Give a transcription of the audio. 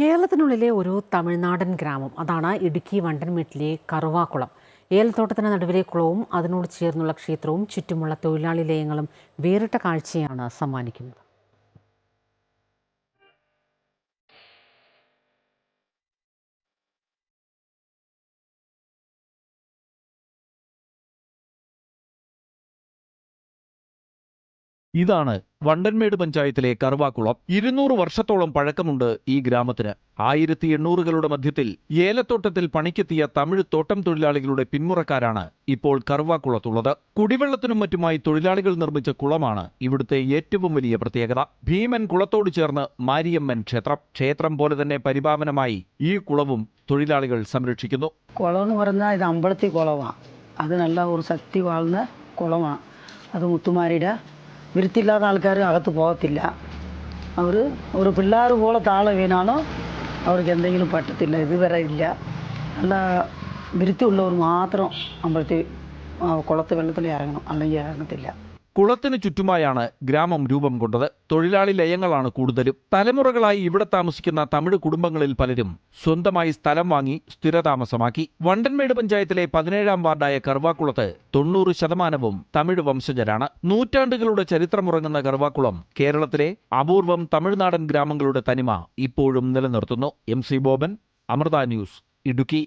കേരളത്തിനുള്ളിലെ ഒരു തമിഴ്നാടൻ ഗ്രാമം അതാണ് ഇടുക്കി വണ്ടൻമേട്ടിലെ കറുവാക്കുളം. ഏലത്തോട്ടത്തിന് നടുവിലെ കുളവും അതിനോട് ചേർന്നുള്ള ക്ഷേത്രവും ചുറ്റുമുള്ള തൊഴിലാളി ലയങ്ങളും വേറിട്ട കാഴ്ചയാണ് സമ്മാനിക്കുന്നത്. ഇതാണ് വണ്ടൻമേട് പഞ്ചായത്തിലെ കറുവാക്കുളം. ഇരുന്നൂറ് വർഷത്തോളം പഴക്കമുണ്ട് ഈ ഗ്രാമത്തിന്. ആയിരത്തി എണ്ണൂറുകളുടെ മധ്യത്തിൽ ഏലത്തോട്ടത്തിൽ പണിക്കെത്തിയ തമിഴ് തോട്ടം തൊഴിലാളികളുടെ പിന്മുറക്കാരാണ് ഇപ്പോൾ കറുവാക്കുളത്തുള്ളത്. കുടിവെള്ളത്തിനും മറ്റുമായി തൊഴിലാളികൾ നിർമ്മിച്ച കുളമാണ് ഇവിടുത്തെ ഏറ്റവും വലിയ പ്രത്യേകത. ഭീമൻ കുളത്തോട് ചേർന്ന് മാരിയമ്മൻ ക്ഷേത്രം. ക്ഷേത്രം പോലെ തന്നെ പരിപാവനമായി ഈ കുളവും തൊഴിലാളികൾ സംരക്ഷിക്കുന്നു. കുളം എന്ന് പറഞ്ഞാൽ ഇത് അമ്പലത്തിൽ കുളമാണ് അത് നല്ല ഒരു ശക്തി വാഴുന്ന കുളമാണ് അത് മുത്തുമാരിയുടെ വിരുത്തില്ലാത്ത ആൾക്കാർ അകത്ത് പോകത്തില്ല. അവർ ഒരു പിള്ളേർ പോലെ താളം വീണാലോ അവർക്ക് എന്തെങ്കിലും പറ്റത്തില്ല ഇതുവരെ ഇല്ല. നല്ല വൃത്തിയുള്ളവർ മാത്രം അമ്പലത്തിൽ കുളത്ത് വെള്ളത്തിൽ ഇറങ്ങണം അല്ലെങ്കിൽ ഇറങ്ങത്തില്ല. കുളത്തിന് ചുറ്റുമായാണ് ഗ്രാമം രൂപം കൊണ്ടത്. തൊഴിലാളി ലയങ്ങളാണ് കൂടുതലും. തലമുറകളായി ഇവിടെ താമസിക്കുന്ന തമിഴ് കുടുംബങ്ങളിൽ പലരും സ്വന്തമായി സ്ഥലം വാങ്ങി സ്ഥിരതാമസമാക്കി. വണ്ടൻമേട് പഞ്ചായത്തിലെ പതിനേഴാം വാർഡായ കർവാക്കുളത്ത് തൊണ്ണൂറ് ശതമാനവും തമിഴ് വംശജരാണ്. നൂറ്റാണ്ടുകളുടെ ചരിത്രമുറങ്ങുന്ന കർവാക്കുളം കേരളത്തിലെ അപൂർവം തമിഴ്നാടൻ ഗ്രാമങ്ങളുടെ തനിമ ഇപ്പോഴും നിലനിർത്തുന്നു. M C Boban Amrita news Idukki.